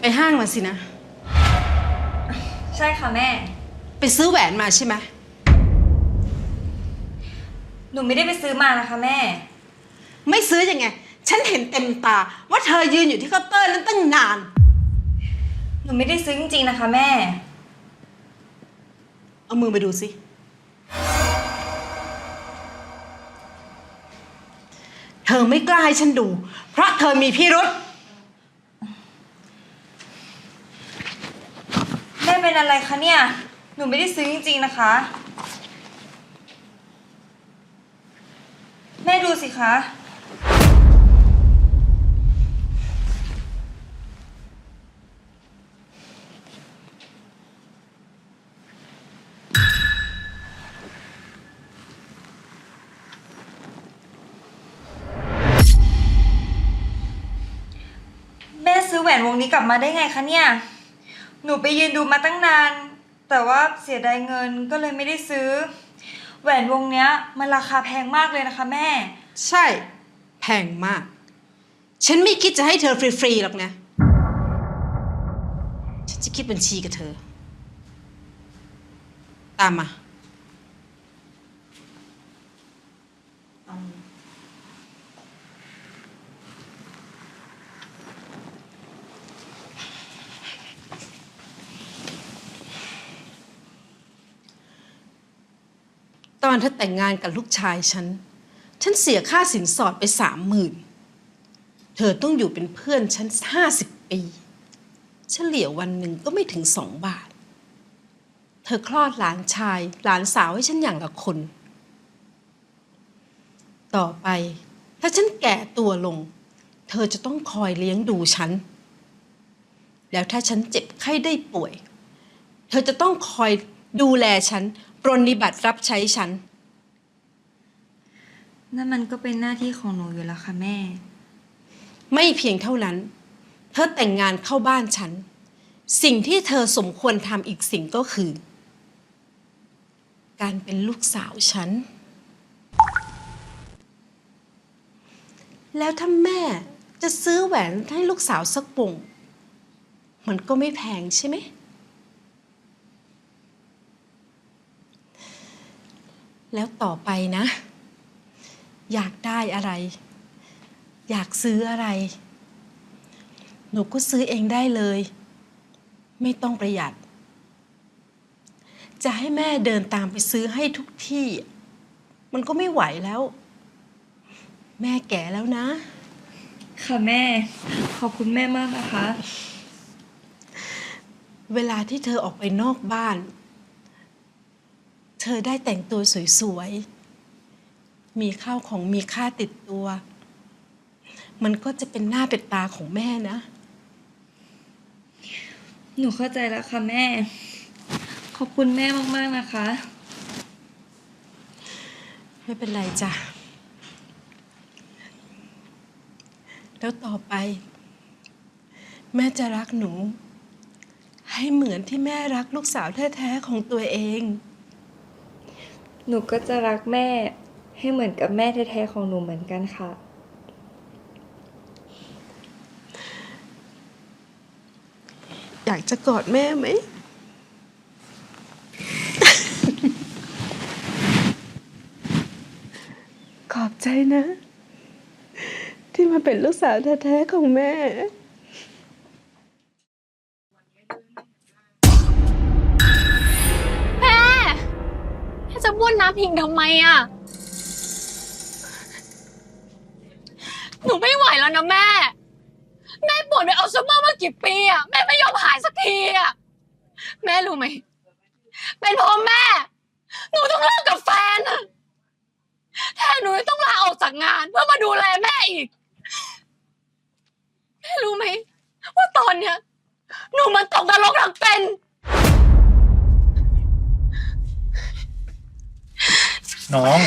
ไปห้างมาสินะ ใช่ค่ะแม่ ไปซื้อแหวนมาใช่ไหม หนูไม่ได้ไปซื้อมานะคะแม่ ไม่ซื้อยังไง ฉันเห็นเต็มตา ว่าเธอยืนอยู่ที่เคาน์เตอร์นั้นตั้งนาน หนูไม่ได้ซื้อจริงๆนะคะแม่ เอามือมาดูสิ เธอไม่กล้าให้ฉันดู เพราะเธอมีพิรุษ แม่ เป็นอะไรคะเนี่ย หนูไม่ได้ซื้อจริงๆนะคะ แม่ดูสิคะ แม่ซื้อแหวนวงนี้กลับมาได้ไงคะเนี่ย หนูไปยืนดูมาตั้งนาน แต่ว่าเสียดายเงินก็เลยไม่ได้ซื้อ แหวนวงเนี้ยมันราคาแพงมากเลยนะคะแม่ ใช่ แพงมาก ฉันไม่คิดจะให้เธอฟรีๆหรอกนะ ฉันจะคิดบัญชีกับเธอ ตามมา อนเธอแต่งงานกับลูกชายฉัน ฉันเสียค่าสินสอดไปสามหมื่น เธอต้องอยู่เป็นเพื่อนฉันห้าสิบปี เฉลี่ยวันหนึ่งก็ไม่ถึงสองบาท เธอคลอดหลานชายหลานสาวให้ฉันอย่างละคน ต่อไป ถ้าฉันแก่ตัวลง เธอจะต้องคอยเลี้ยงดูฉัน แล้วถ้าฉันเจ็บไข้ได้ป่วย เธอจะต้องคอยดูแลฉัน ปรนนิบัติรับใช้ฉัน นั่นมันก็เป็นหน้าที่ของหนูอยู่แล้วค่ะแม่ ไม่เพียงเท่านั้น เธอแต่งงานเข้าบ้านฉัน สิ่งที่เธอสมควรทำอีกสิ่งก็คือ การเป็นลูกสาวฉัน แล้วถ้าแม่จะซื้อแหวนให้ลูกสาวสักวงมันก็ไม่แพงใช่ไหม แล้วต่อไปนะ อยากได้อะไร อยากซื้ออะไร หนูก็ซื้อเองได้เลย ไม่ต้องประหยัด จะให้แม่เดินตามไปซื้อให้ทุกที่ มันก็ไม่ไหวแล้ว แม่แก่แล้วนะ ค่ะแม่ ขอบคุณแม่มากนะคะ เวลาที่เธอออกไปนอกบ้าน เธอได้แต่งตัวสวยๆ มีข้าวของมีค่าติดตัว มันก็จะเป็นหน้าเป็นตาของแม่นะ หนูเข้าใจแล้วค่ะแม่ ขอบคุณแม่มากๆนะคะ ไม่เป็นไรจ้ะ แล้วต่อไป แม่จะรักหนู ให้เหมือนที่แม่รักลูกสาวแท้ๆของตัวเอง หนูก็จะรักแม่ให้เหมือนกับแม่แท้ๆของหนูเหมือนกันค่ะ อยากจะกอดแม่ไหม ขอบใจนะ ที่มาเป็นลูกสาวแท้ๆของแม่ จะบ้วนน้ำพิงทำไมอะ หนูไม่ไหวแล้วนะแม่ แม่ปวดไปเอาซัมเมอร์มากี่ปีอะ แม่ไม่ยอมหายสักทีอะ แม่รู้ไหม เป็นเพราะแม่ หนูต้องเลิกกับแฟนอะแทนหนูต้องลาออกจากงานเพื่อมาดูแลแม่อีก แม่รู้ไหม ว่าตอนเนี้ยหนูมันตกนรกทั้งเป็น น้อง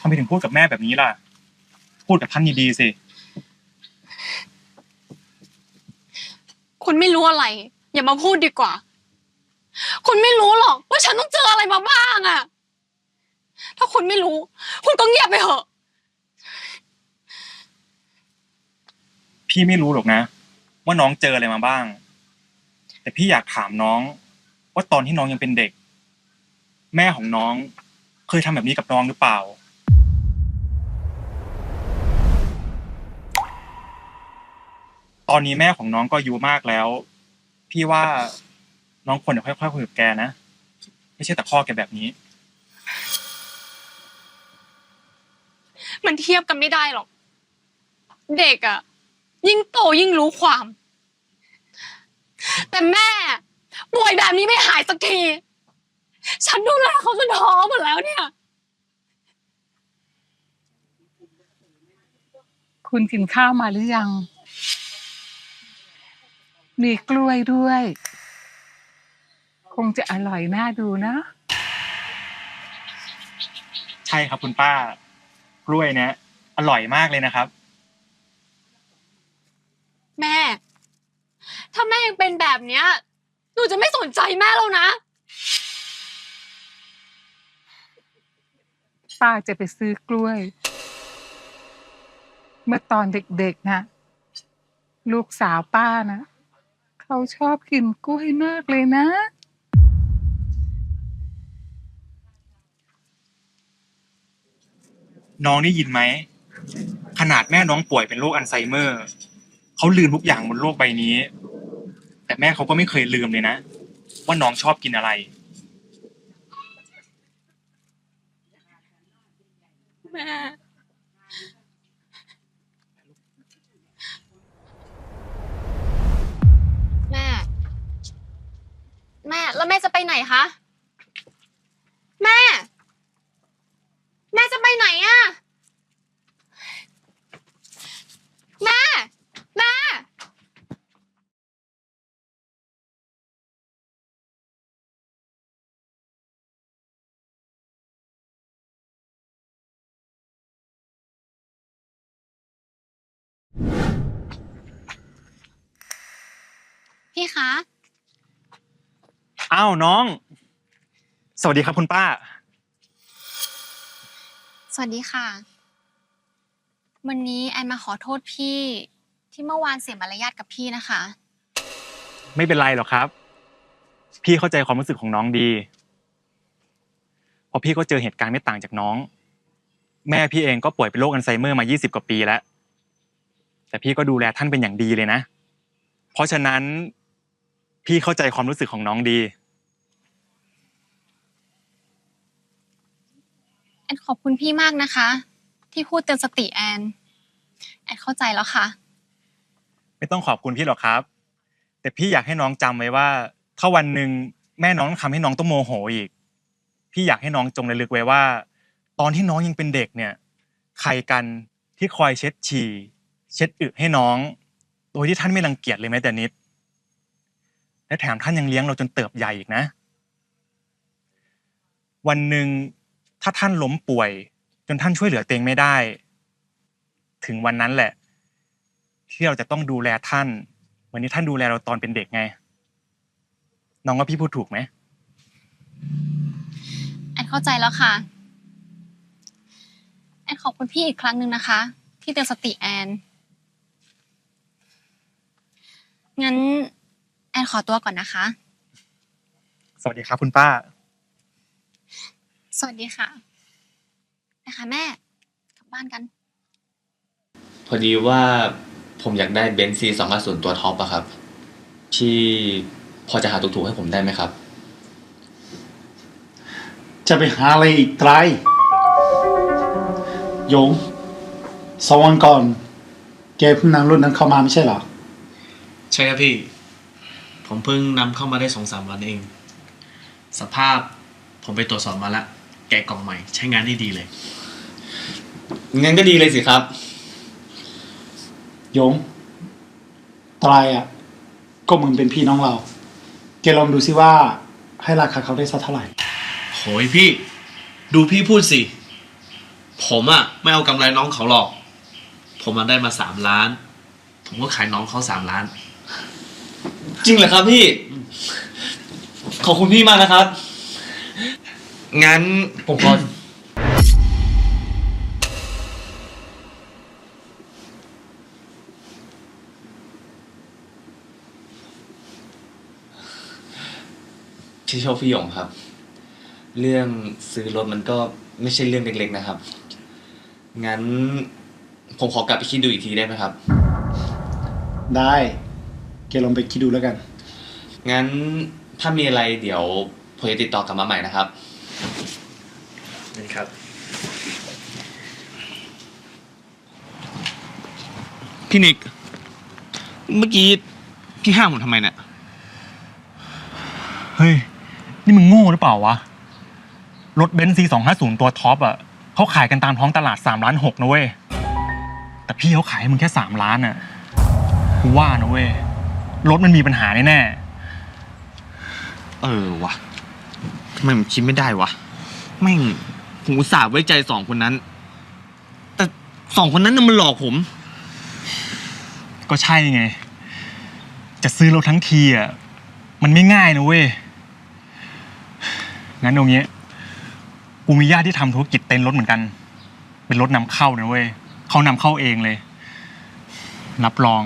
ทำไมถึงพูดกับแม่แบบนี้ล่ะ พูดกับท่านดีๆสิ คุณไม่รู้อะไร อย่ามาพูดดีกว่า คุณไม่รู้หรอก ว่าฉันต้องเจออะไรมาบ้างอะถ้าคุณไม่รู้ คุณก็เงียบไปเถอะ พี่ไม่รู้หรอกนะ ว่าน้องเจออะไรมาบ้าง แต่พี่อยากถามน้อง ว่าตอนที่น้องยังเป็นเด็ก แม่ของน้อง เคยทำแบบนี้กับน้องหรือเปล่า ตอนนี้แม่ของน้องก็อายุมากแล้ว พี่ว่าน้องควรจะค่อยๆคุยกับแกนะ ไม่ใช่แต่ข้อแกแบบนี้ มันเทียบกันไม่ได้หรอก เด็กอะยิ่งโตยิ่งรู้ความ แต่แม่ป่วยแบบนี้ไม่หายสักที ฉันดูแลเขาจนท้อหมดแล้วเนี่ย คุณกินข้าวมาหรือยัง มีกล้วยด้วย คงจะอร่อยน่าดูนะ ใช่ครับคุณป้า กล้วยเนี้ยอร่อยมากเลยนะครับ แม่ ถ้าแม่ยังเป็นแบบเนี้ย หนูจะไม่สนใจแม่แล้วนะ ป้าจะไปซื้อกล้วย เมื่อตอนเด็กๆนะลูกสาวป้านะเขาชอบกินกล้วยมากเลยนะน้องได้ยินไหม ขนาดแม่น้องป่วยเป็นโรคอัลไซเมอร์เขาลืมทุกอย่างบนโลกใบนี้ แต่แม่เขาก็ไม่เคยลืมเลยนะ ว่าน้องชอบกินอะไร แม่แม่ แม่ แล้วแม่จะไปไหนคะ แม่ แม่จะไปไหนอะแม่ แม่ พี่คะ อ้าวน้อง สวัสดีครับคุณป้า สวัสดีค่ะ วันนี้แอนมาขอโทษพี่ ที่เมื่อวานเสียมารยาทกับพี่นะคะ ไม่เป็นไรหรอกครับ พี่เข้าใจความรู้สึกของน้องดีเพราะพี่ก็เจอเหตุการณ์ไม่ต่างจากน้อง แม่พี่เองก็ป่วยเป็นโรคอัลไซเมอร์มา 20 กว่าปีแล้ว แต่พี่ก็ดูแลท่านเป็นอย่างดีเลยนะ เพราะฉะนั้น พี่เข้าใจความรู้สึกของน้องดี แอนขอบคุณพี่มากนะคะ ที่พูดเตือนสติแอน แอนเข้าใจแล้วค่ะ ไม่ต้องขอบคุณพี่หรอกครับ แต่พี่อยากให้น้องจำไว้ว่า ถ้าวันหนึ่งแม่น้องทำให้น้องต้องโมโหอีก พี่อยากให้น้องจงระลึกไว้ว่า ตอนที่น้องยังเป็นเด็กเนี่ย ใครกันที่คอยเช็ดฉี่ เช็ดอึให้น้อง โดยที่ท่านไม่รังเกียจเลยแม้แต่นิด และแถมท่านยังเลี้ยงเราจนเติบใหญ่อีกนะ วันหนึ่งถ้าท่านล้มป่วย จนท่านช่วยเหลือตัวเองไม่ได้ ถึงวันนั้นแหละ ที่เราจะต้องดูแลท่านเหมือนที่ท่านดูแลเราตอนเป็นเด็กไง น้องว่าพี่พูดถูกไหมแอนเข้าใจแล้วค่ะแอนขอบคุณพี่อีกครั้งหนึ่งนะคะ ที่เตือนสติแอนงั้น แอนขอตัวก่อนนะคะ สวัสดีครับคุณป้า สวัสดีค่ะนะคะแม่ กลับบ้านกัน พอดีว่าผมอยากได้เบนซ์ซีสองศูนย์ตัวท็อปอะครับพี่พอจะหาถูกๆให้ผมได้ไหมครับ จะไปหาอะไรอีกไตรโยงสองวันก่อน แกเพิ่งนำรุ่นนั้นเข้ามาไม่ใช่เหรอ ใช่ครับพี่ ผมเพิ่งนำเข้ามาได้สองสามวันเอง สภาพผมไปตรวจสอบมาแล้ว แกะกล่องใหม่ ใช้งานได้ดีเลย งั้นก็ดีเลยสิครับโยงไตรอะ ก็มึงเป็นพี่น้องเรา แกลองดูสิว่าให้ราคาเขาได้สักเท่าไหร่ โหยพี่ ดูพี่พูดสิ ผมอะไม่เอากำไรน้องเขาหรอก ผมมาได้มาสามล้าน ผมก็ขายน้องเขาสามล้าน จริงเหรอครับพี่ ขอบคุณพี่มากนะครับ งั้นผมขอ ที่ชอบพี่หยงครับ เรื่องซื้อรถมันก็ไม่ใช่เรื่องเล็กๆนะครับ งั้นผมขอกลับไปคิดดูอีกทีได้ไหมครับ ได้ แกลองไปคิดดูแล้วกัน งั้นถ้ามีอะไรเดี๋ยวผมจะติดต่อกลับมาใหม่นะครับ นี่ครับ พี่นิก เมื่อกี้พี่ห้ามผมทำไมเนี่ย เฮ้ย นี่มึงโง่หรือเปล่าวะ รถเบนซ์ C250 ตัวท็อปอะเขาขายกันตามท้องตลาด3ล้าน6นะเว้ย แต่พี่เขาขายให้มึงแค่ 3 ล้านอะกูว่านะเว้ย รถมันมีปัญหาแน่เออวะทำไมผมคิดไม่ได้วะแม่งผมอุตส่าห์ไว้ใจสองคนนั้น แต่สองคนนั้นน่ะมันหลอกผม ๆก็ใช่ไง จะซื้อรถทั้งทีอะมันไม่ง่ายนะเว้ยงั้นตรงนี้ยกูมีญาติที่ทำธุรกิจเต็นท์รถเหมือนกัน เป็นรถนำเข้านะเว้ยเขานำเข้าเองเลย รับรอง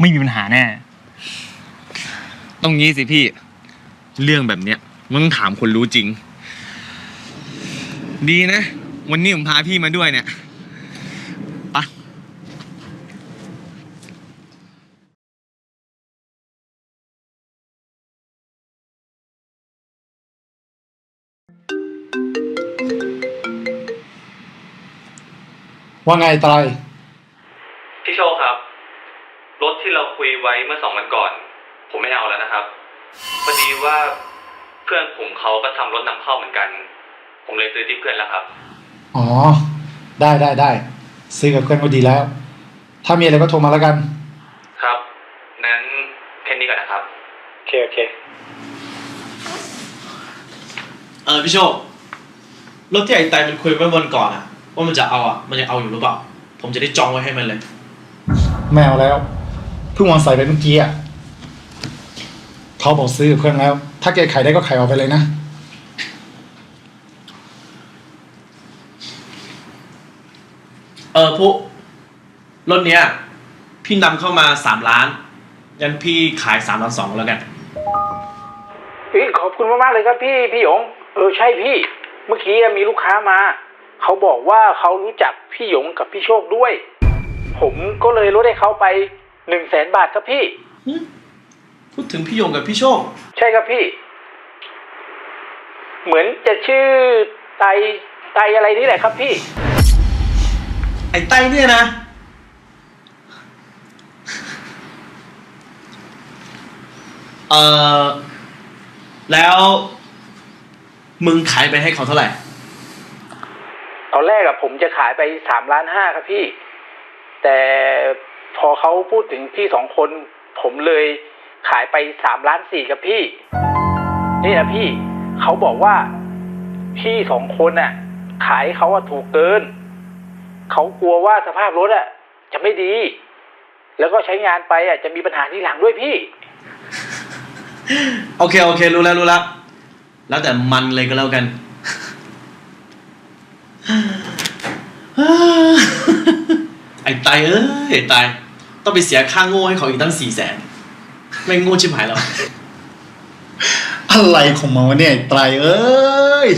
ไม่มีปัญหาแน่ ต้องงี้สิพี่ เรื่องแบบเนี้ยมันต้องถามคนรู้จริง ดีนะ วันนี้ผมพาพี่มาด้วยเนี่ยไปะว่าไงตาย พี่โชคครับ รถที่เรา คุยไว้เมื่อสองวันก่อน ผมไม่เอาแล้วนะครับพอดีว่าเพื่อนผมเขาก็ทำรถนำเข้าเหมือนกัน ผมเลยซื้อที่เพื่อนแล้วครับ อ๋อ ได้ได้ได้ ซื้อกับเพื่อนก็ดีแล้ว ถ้ามีอะไรก็โทรมาแล้วกัน ครับ นั้นแค่นี้ก่อนนะครับ โอเค โอเค เออพี่โชครถที่ไอ้ไตมันคุยไว้วันก่อนอะว่ามันจะเอาอะมันยังเอาอยู่หรือเปล่า ผมจะได้จองไว้ให้มันเลย ไม่เอาแล้วเพิ่งวางสายไปเมื่อกี้อะเขาบอกซื้อกับเพื่อนแล้ว ถ้าแกขายได้ก็ขายออกไปเลยนะ เออผู้รถเนี้ย พี่นำเข้ามาสามล้านงั้นพี่ขายสามล้านสองแล้วกันพี่ขอบคุณมากๆเลยครับพี่พี่หยง เออใช่พี่ เมื่อกี้มีลูกค้ามา เขาบอกว่าเขารู้จักพี่หยงกับพี่โชคด้วย ผมก็เลยลดให้เขาไป หนึ่งแสนบาทครับพี่ พูดถึงพี่หยงกับพี่โชค ใช่ครับพี่ เหมือนจะชื่อไตไตอะไรนี่แหละครับพี่ ไอ้ไตเนี่ยนะ เออแล้ว มึงขายไปให้เขาเท่าไหร่ ตอนแรกอะผมจะขายไปสามล้านห้าครับพี่ แต่ พอเขาพูดถึงพี่สองคน ผมเลยขายไปสามล้านสี่ครับพี่ นี่นะพี่เขาบอกว่าพี่สองคนน่ะ ขายเขาอะถูกเกิน เขากลัวว่าสภาพรถอะจะไม่ดี แล้วก็ใช้งานไปอะจะมีปัญหาที่หลังด้วยพี่ โอเค โอเค รู้แล้วรู้แล้ว แล้วแต่มันเลยก็แล้วกันไอ้ตายเอ้ยไอ้ตาย ต้องไปเสียค่าโง่ให้เขาอีกตั้งสี่แสนไม่งโง่ชิบหายแล้วอะไรของมันวะเนี่ยไอ้ไตรเอ้ย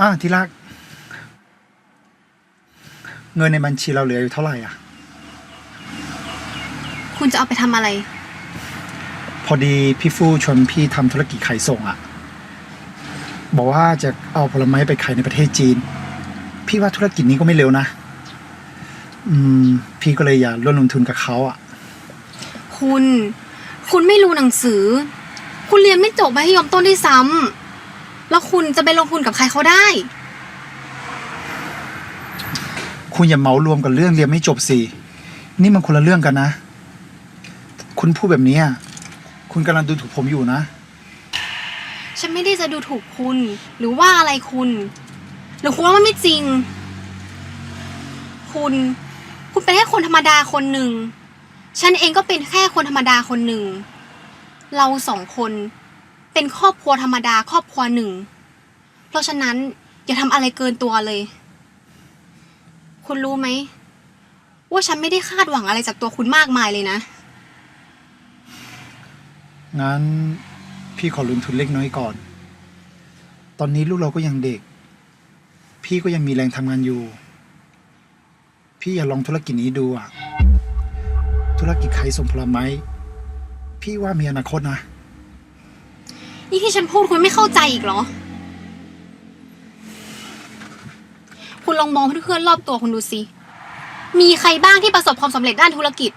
อะที่รัก เงินในบัญชีเราเหลืออยู่เท่าไหร่อะ คุณจะเอาไปทำอะไรพ อดีพี่ฟู่ชวนพี่ทำธุรกิจขายส่งอะ่ะ บอกว่าจะเอาผลไม้ไปขายในประเทศจีน พี่ว่าธุรกิจนี้ก็ไม่เร็วนะ อืม พี่ก็เลยอยากร่วมลงทุนกับเขาอะ คุณ คุณไม่รู้หนังสือ คุณเรียนไม่จบมัธยมต้นด้วยซ้ำแล้วคุณจะไปลงทุนกับใครเขาได้ คุณอย่าเหมารวมกับเรื่องเรียนไม่จบสิ นี่มันคนละเรื่องกันนะ คุณพูดแบบนี้อะ คุณกำลังดูถูกผมอยู่นะ ฉันไม่ได้จะดูถูกคุณ หรือว่าอะไรคุณ หรือคุณว่ามันไม่จริง คุณ คุณเป็นแค่คนธรรมดาคนหนึ่ง ฉันเองก็เป็นแค่คนธรรมดาคนหนึ่ง เราสองคนเป็นครอบครัวธรรมดาครอบครัวหนึ่ง เพราะฉะนั้นอย่าทำอะไรเกินตัวเลย คุณรู้ไหม ว่าฉันไม่ได้คาดหวังอะไรจากตัวคุณมากมายเลยนะ งั้นพี่ขอลงทุนเล็กน้อยก่อน ตอนนี้ลูกเราก็ยังเด็ก พี่ก็ยังมีแรงทำงานอยู่ พี่อย่าลองธุรกิจนี้ดูอะ ธุรกิจขายส่งผลไม้ พี่ว่ามีอนาคตนะ นี่ที่ฉันพูดคุณไม่เข้าใจอีกเหรอ คุณลองมองเพื่อนๆรอบตัวคุณดูสิ มีใครบ้างที่ประสบความสำเร็จด้านธุรกิจ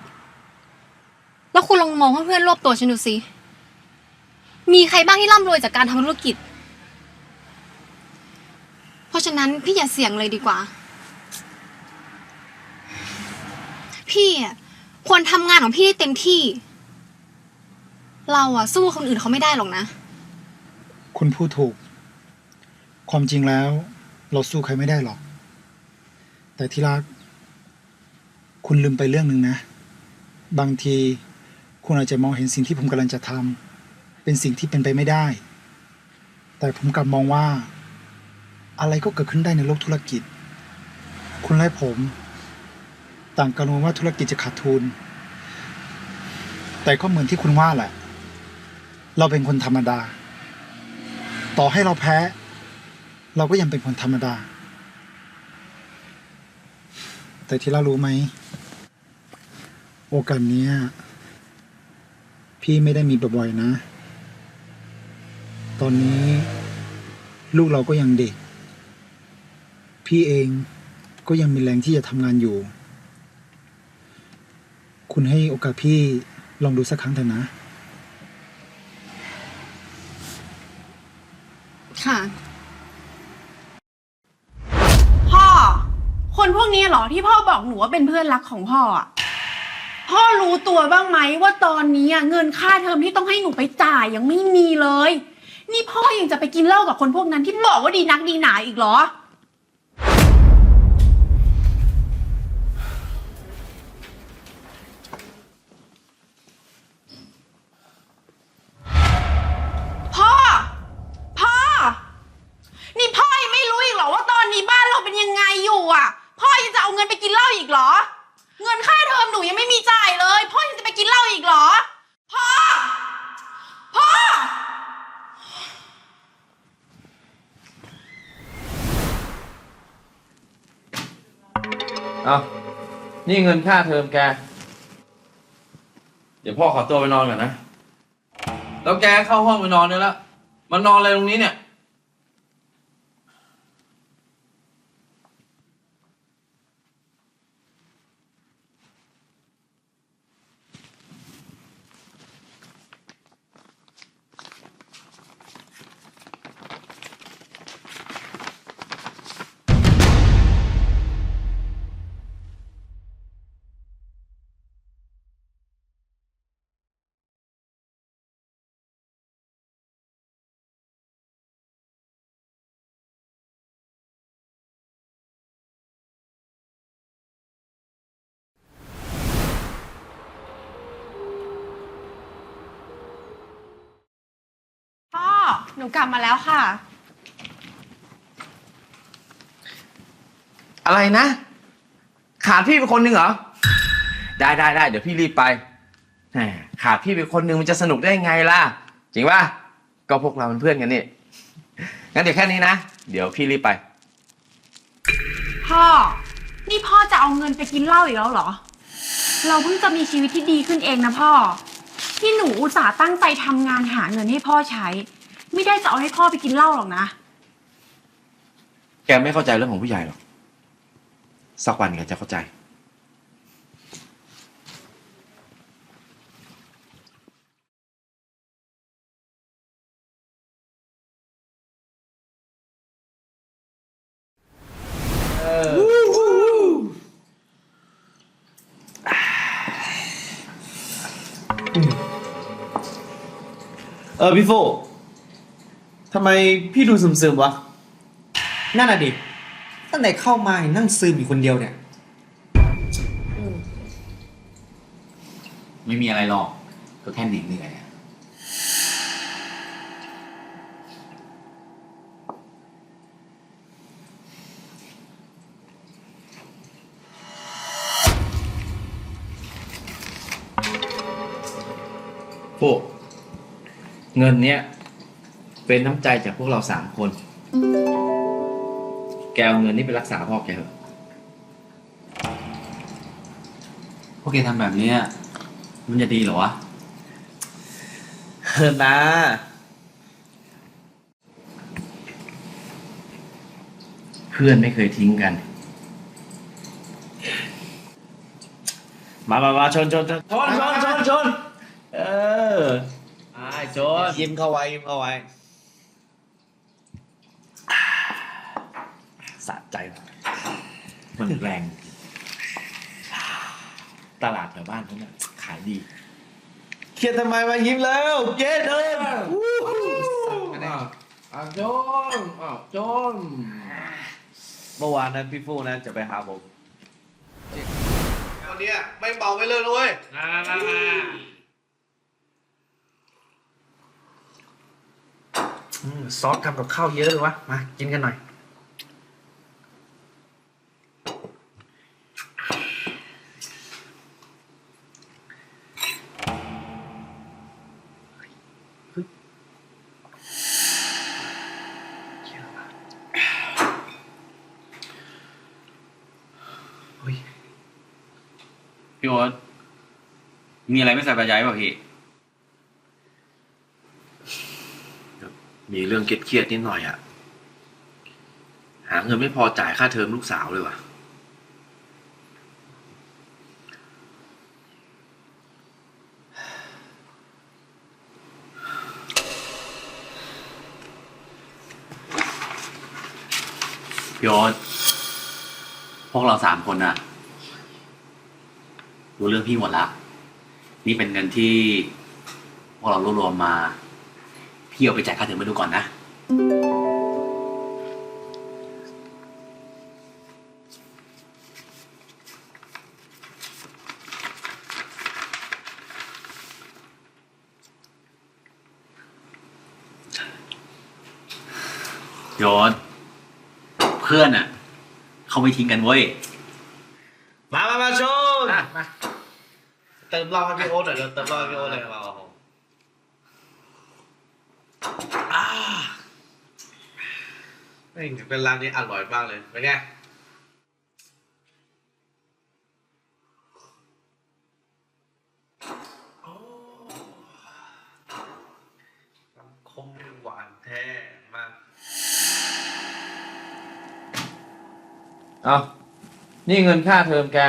แล้วคุณลองมองเพื่อนๆรอบตัวฉันดูสิ มีใครบ้างที่ร่ำรวยจากการทำธุรกิจ เพราะฉะนั้นพี่อย่าเสี่ยงเลยดีกว่า พี่ควรทำงานของพี่ให้เต็มที่ เราอะสู้คนอื่นเขาไม่ได้หรอกนะ คุณพูดถูก ความจริงแล้ว เราสู้ใครไม่ได้หรอก แต่ที่รัก คุณลืมไปเรื่องหนึ่งนะ บางที คุณอาจจะมองเห็นสิ่งที่ผมกำลังจะทำ เป็นสิ่งที่เป็นไปไม่ได้ แต่ผมกลับมองว่า อะไรก็เกิดขึ้นได้ในโลกธุรกิจ คุณและผม ต่างกังวลว่าธุรกิจจะขาดทุน แต่ก็เหมือนที่คุณว่าแหละ เราเป็นคนธรรมดา ต่อให้เราแพ้ เราก็ยังเป็นคนธรรมดา แต่ที่เรารู้ไหม โอกาสเนี้ยพี่ไม่ได้มีบ่อยๆนะ ตอนนี้ ลูกเราก็ยังเด็ก พี่เองก็ยังมีแรงที่จะทำงานอยู่ คุณให้โอกาสพี่ลองดูสักครั้งเถอะนะ ค่ะ พ่อ คนพวกนี้เหรอที่พ่อบอกหนูว่าเป็นเพื่อนรักของพ่ออะพ่อรู้ตัวบ้างไหมว่าตอนนี้อะเงินค่าเทอมที่ต้องให้หนูไปจ่ายยังไม่มีเลย นี่พ่อยังจะไปกินเหล้ากับคนพวกนั้นที่บอกว่าดีนักดีหนาอีกเหรอ นี่เงินค่าเทอมแก เดี๋ยวพ่อขอตัวไปนอนก่อนนะ แล้วแกเข้าห้องไปนอนได้แล้วมันนอนอะไรตรงนี้เนี่ย หนูกลับมาแล้วค่ะ อะไรนะ ขาดพี่เป็นคนหนึ่งเหรอ ได้ได้ได้เดี๋ยวพี่รีบไปแหมขาดพี่เป็นคนหนึ่งมันจะสนุกได้ไงล่ะ จริงป่ะ ก็พวกเราเป็นเพื่อนกันนี่ งั้นเดี๋ยวแค่นี้นะ เดี๋ยวพี่รีบไป พ่อ นี่พ่อจะเอาเงินไปกินเหล้าอีกแล้วเหรอ เราเพิ่งจะมีชีวิตที่ดีขึ้นเองนะพ่อ ที่หนูอุตส่าห์ตั้งใจทำงานหาเงินให้พ่อใช้ ไม่ได้จะเอาให้พ่อไปกินเหล้าหรอกนะ แกไม่เข้าใจเรื่องของผู้ใหญ่หรอก สักวันแกจะเข้าใจ เออพี่โฟ ทำไมพี่ดูซึมๆวะ นั่นน่ะดิ ตั้งแต่เข้ามานั่งซึมอยู่คนเดียวเนี่ย ไม่มีอะไรหรอก ก็แค่เหน็ดเหนื่อยอะพวกเงินเนี้ย เป็นน้ำใจจากพวกเราสามคน แกเอาเงินนี้ไปรักษาพ่อแกเถอะ พวกแกทำแบบเนี้ยมันจะดีเหรอวะเออนะ เพื่อนไม่เคยทิ้งกัน มามามาชนชนชนชนชนชนชนเออไอ้ชน ยิ้มเข้าไว้ยิ้มเข้าไว้ สะ ใจว่ะมันแรง ตลาดแถวบ้านเขาเนี่ยขายดีเครียดทำไมมายิ้มแล้วเย้เดินอ้าวโจนอ้าวโจนเมื่อวานนั้นพี่ฟูนะจะไปหาผมวันนี้ไม่เบาไม่เลิกเลยมามามาอืมซอสทำกับข้าวเยอะเลยวะ มา กินกันหน่อย มีอะไรไม่สบายใจเปล่าพี่ มีเรื่องเครียดๆนิดหน่อยอะหาเงินไม่พอจ่ายค่าเทอมลูกสาวเลยว่ะ พี่โอ๊ตพวกเราสามคนอะรู้เรื่องพี่หมดละ นี่เป็นเงินที่พวกเรารวบรวมมา พี่เอาไปจ่ายค่าเทอมมาดูก่อนนะ โยนเพื่อนอะ เขาไม่ทิ้งกันเว้ย มามามาชน เติมเหล้าให้พี่โอ๊ตหน่อยเร็วเติมเหล้าให้พี่โอ๊ตเลยมาเอาอ่าแม่งเป็นร้านนี้อร่อยมากเลยเป็นไงคงหวานแท้มาก เอานี่เงินค่าเทอมแก